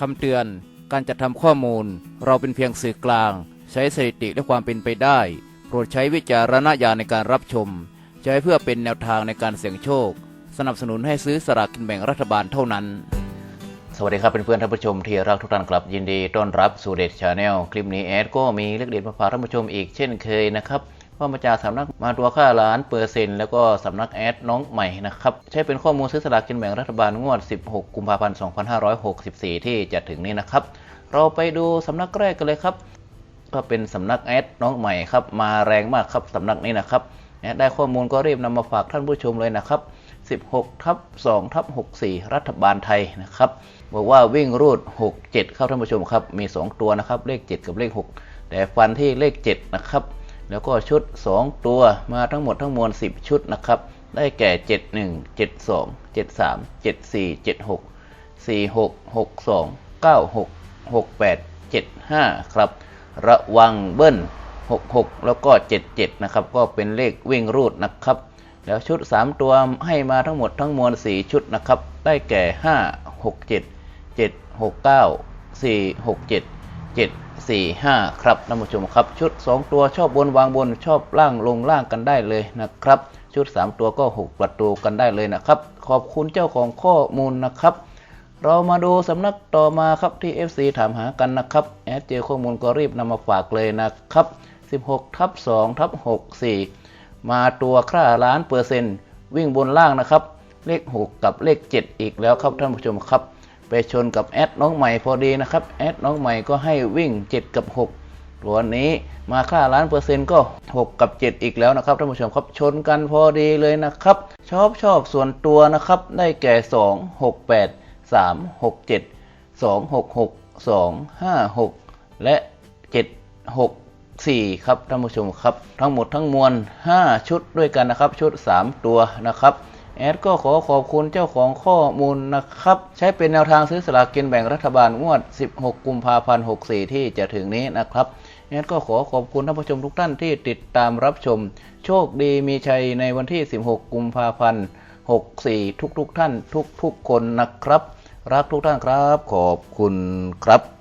คำเตือน การจัดทำข้อมูล เราเป็นเพียงสื่อกลาง ใช้สถิติและความเป็นไปได้ โปรดใช้วิจารณญาณในการรับชม ใช้เพื่อเป็นแนวทางในการเสี่ยงโชค สนับสนุนให้ซื้อสลากกินแบ่งรัฐบาลเท่านั้น สวัสดีครับเเพื่อนๆท่านผู้ชมที่รักทุกท่านครับยินดีต้อนรับสู่เด็ดชาแนลคลิปนี้แอดก็มีเลขเด็ดมาฝากท่านผู้ชมอีกเช่นเคยนะครับ ว่ามาจากสำนักมาตัวค่าล้านเปอร์เซ็นต์แล้วก็สำนักแอดน้องใหม่นะครับ ใช้เป็นข้อมูลซื้อสลากกินแบ่งรัฐบาลงวด 16 กุมภาพันธ์ 2564 ที่จะถึงนี้นะครับ เราไปดูสำนักแรกกันเลยครับ ก็เป็นสำนักแอดน้องใหม่ครับ มาแรงมากครับสำนักนี้นะครับแอดได้ข้อมูลก็รีบนำมาฝากท่านผู้ชมเลยนะครับ 16ทับ2ทับ64 รัฐบาลไทยนะครับบอกว่าวิ่งรูด 6 7ครับท่านผู้ชมครับ มี 2 ตัวนะครับ เลข 7 กับเลข 6 แต่ฟันที่เลข 7 นะครับ แล้วก็ชุด 2 ตัวมาทั้งหมดทั้งมวล 10 ชุดนะครับ ได้แก่ 71 72 73 74 76 46 62 96 68 75 ครับ ระวังเบิ้ล 66 แล้วก็ 77 นะครับ ก็เป็นเลขวิ่งรูดนะครับ แล้วชุด 3 ตัวให้มาทั้งหมดทั้งมวล 4 ชุดนะครับ ได้แก่ 5 6 7 7 6 9 4 6 7 7 4 5 ครับท่านผู้ชมครับ ชุด 2 ตัวชอบบนวางบนชอบล่างลงล่างกันได้เลยนะครับ ชุด 3 ตัวก็ 6 ประตูกันได้เลยนะครับ ขอบคุณเจ้าของข้อมูลนะครับ เรามาดูสำนักต่อมาครับที่ FC ถามหากันนะครับแอดเจอข้อมูลก็รีบนำมาฝากเลยนะครับ 16ทับ2ทับ64 มาตัวค่าล้านเปอร์เซ็นต์วิ่งบนล่างนะครับ เลข 6 กับเลข 7 อีกแล้วครับท่านผู้ชมครับ ไปชนกับแอดน้องใหม่พอดีนะครับแอดน้องใหม่ก็ให้วิ่ง 7 กับ 6 ตัวนี้มาค่าล้านเปอร์เซ็นต์ก็ 6 กับ 7 อีกแล้วนะครับท่านผู้ชมครับชนกันพอดีเลยนะครับ ชอบชอบส่วนตัวนะครับได้แก่ 2 6 8 3 6 7 2 6 6 2 5 6 และ 7 6 4 ครับท่านผู้ชมครับ ทั้งหมดทั้งมวล 5 ชุดด้วยกันนะครับ ชุด 3 ตัวนะครับ แอดก็ขอขอบคุณเจ้าของข้อมูลนะครับ ใช้เป็นแนวทางซื้อสลากกินแบ่งรัฐบาลงวด 16 กุมภาพันธ์ 64 ที่จะถึงนี้นะครับแอดก็ขอขอบคุณท่านผู้ชมทุกท่านที่ติดตามรับชม โชคดีมีชัยในวันที่ 16 กุมภาพันธ์ 64 ทุกๆทท่านทุกๆคนนะครับ รักทุกท่านครับ ขอบคุณครับ